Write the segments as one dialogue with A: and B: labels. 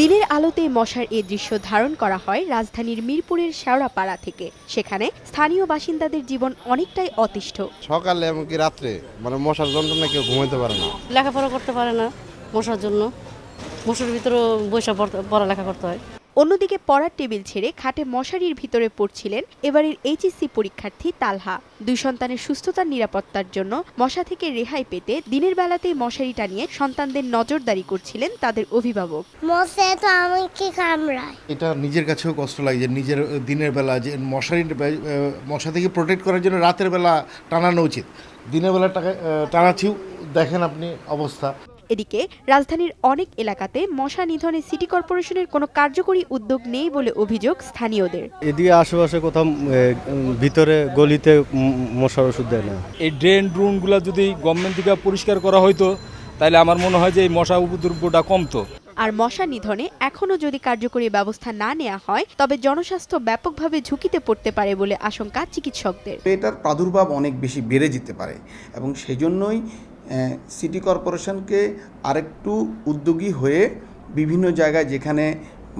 A: দিনের আলোতে মশার এ দৃশ্য ধারণ করা হয় রাজধানীর মিরপুরের শেওড়াপাড়া থেকে। সেখানে স্থানীয় বাসিন্দাদের জীবন অনেকটাই অতিষ্ঠ।
B: সকালে এমনকি রাত্রে মানে মশার যন্ত্রণা কেউ ঘুমাইতে পারে না।
C: লেখাপড়া করতে পারে না মশার জন্য। মশার ভিতরেও বৈশা পড়ালেখা করতে হয়।
A: অন্যদিকে পড়ার টেবিল ছেড়ে খাটে মশারির ভিতরে পড়ছিলেন এবারের এইচএসসি পরীক্ষার্থী তালহা। দুই সন্তানের সুস্থতার নিরাপত্তার জন্য মশা থেকে রেহাই পেতে দিনের বেলাতেই মশারি টানিয়ে সন্তানদের নজরদারি করছিলেন তাদের অভিভাবক।
D: মশে তো আমাকে কামড়ায়।
E: এটা নিজের কাছেও কষ্ট লাগে যে নিজের দিনের বেলা যে মশারি মশা থেকে প্রোটেক্ট করার জন্য রাতের বেলা টানানো উচিত। দিনের বেলা টাকা আহ, দেখেন আপনি অবস্থা।
A: এদিকে রাজধানীর অনেক এলাকাতে মশা নিধনে সিটি কর্পোরেশনের কোনো কার্যকরী উদ্যোগ নেই বলে অভিযোগ স্থানীয়দের।
F: এদিকে আশেপাশে কোথাও ভিতরে গলিতে মশার ওষুধ দেয় না।
G: এই ড্রেন ড্রুনগুলো যদি গভর্নমেন্ট থেকে পরিষ্কার করা হতো তাহলে আমার মনে হয় যে এই মশা উপদ্রব্যটা কমতো।
A: আর মশা নিধনে এখনও যদি কার্যকরী ব্যবস্থা না নেওয়া হয় তবে জনস্বাস্থ্য ব্যাপকভাবে ঝুঁকিতে পড়তে পারে বলে আশঙ্কা চিকিৎসকদের।
H: এটার প্রাদুর্ভাব অনেক বেশি বেড়ে যেতে পারে এবং সেজন্যই সিটি কর্পোরেশনকে আরেকটু উদ্যোগী হয়ে বিভিন্ন জায়গায় যেখানে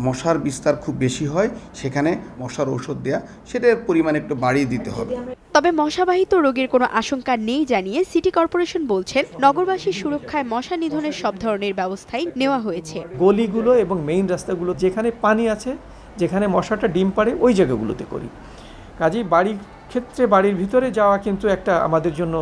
H: মশার বিস্তার খুব বেশি হয় সেখানে মশার ঔষধ দেয়া সেটার পরিমাণ একটু বাড়িয়ে দিতে হবে।
A: তবে মশাবাহিত রোগের কোনো আশঙ্কা নেই জানিয়ে সিটি কর্পোরেশন বলছেন নগরবাসীর সুরক্ষায় মশা নিধনের সব ধরনের ব্যবস্থাই নেওয়া হয়েছে।
I: গলিগুলো এবং মেইন রাস্তাগুলো যেখানে পানি আছে যেখানে মশাটা ডিম পাড়ে ওই জায়গাগুলোতে করি। কাজেই বাড়ির ক্ষেত্রে বাড়ির ভিতরে যাওয়া কিন্তু একটা আমাদের জন্য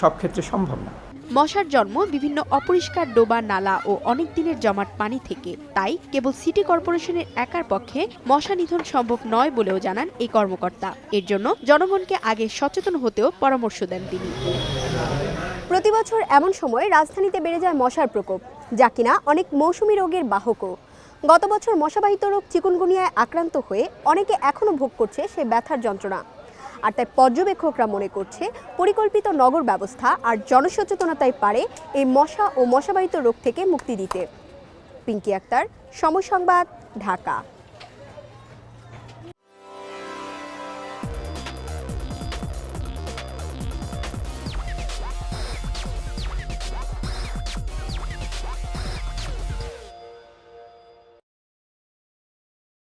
I: সব ক্ষেত্রে সম্ভব না।
A: মশার জন্ম বিভিন্ন অপরিষ্কার ডোবা, নালা ও অনেক দিনের জমাট পানি থেকে। তাই কেবল সিটি কর্পোরেশনের একার পক্ষে মশা নিধন সম্ভব নয় বলেও জানান এই কর্মকর্তা। এর জন্য জনগণকে আগে সচেতন হতেও পরামর্শ দেন তিনি।
J: প্রতি বছর এমন সময় রাজধানীতে বেড়ে যায় মশার প্রকোপ, যা কিনা অনেক মৌসুমী রোগের বাহকও। গত বছর মশাবাহিত রোগ চিকুনগুনিয়ায় আক্রান্ত হয়ে অনেকে এখনও ভোগ করছে সেই ব্যথার যন্ত্রণা। আর তাই পর্যবেক্ষকরা মনে করছে পরিকল্পিত নগর ব্যবস্থা আর জনসচেতনতাই পারে এই মশা ও মশাবাহিত রোগ থেকে মুক্তি দিতে। পিঙ্কি আক্তার, সময় সংবাদ, ঢাকা।